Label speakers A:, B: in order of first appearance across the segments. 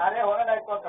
A: আরে ওরা নাই কথা।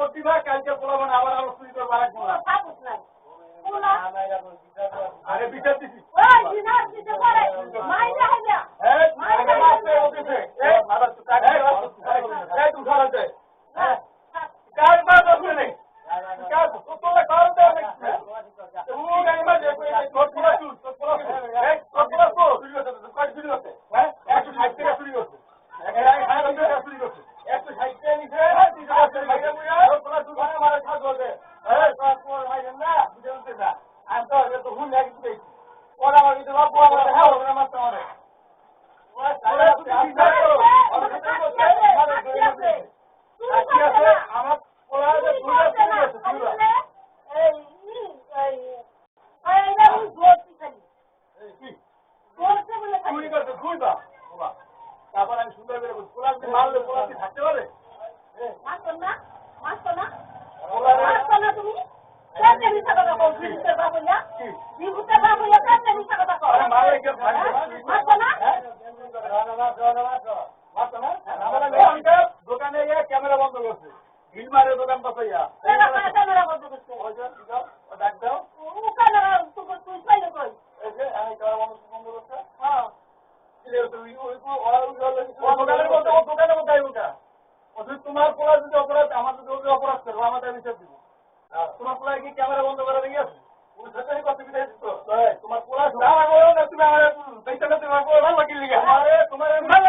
A: সাপোর্ট কালকে পোলাবেন আবার আলোচনা করব আরেক পোলা দোকানের মধ্যে ও দোকানের মধ্যে ওটা ও যদি তোমার পোলা যদি অপরাধ আমার যদি ওকে অপরাধ করব আমার তাই বিচার দিব। তোমার পোলা কি ক্যামেরা বন্ধ করে দিয়ে আসবে তুমি তোমার ভালো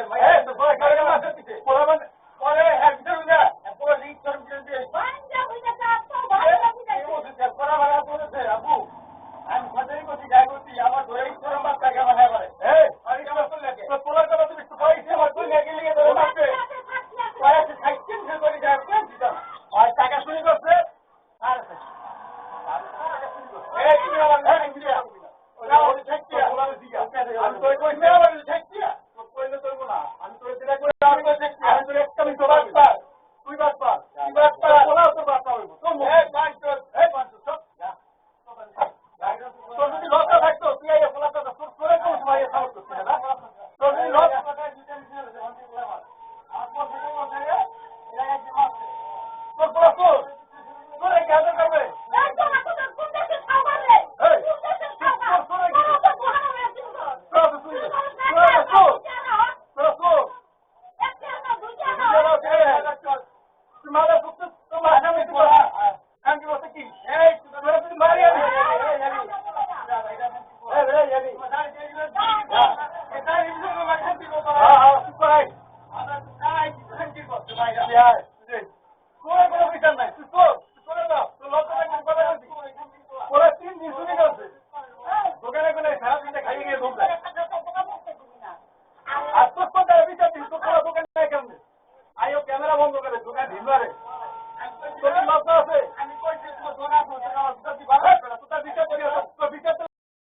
B: Amen.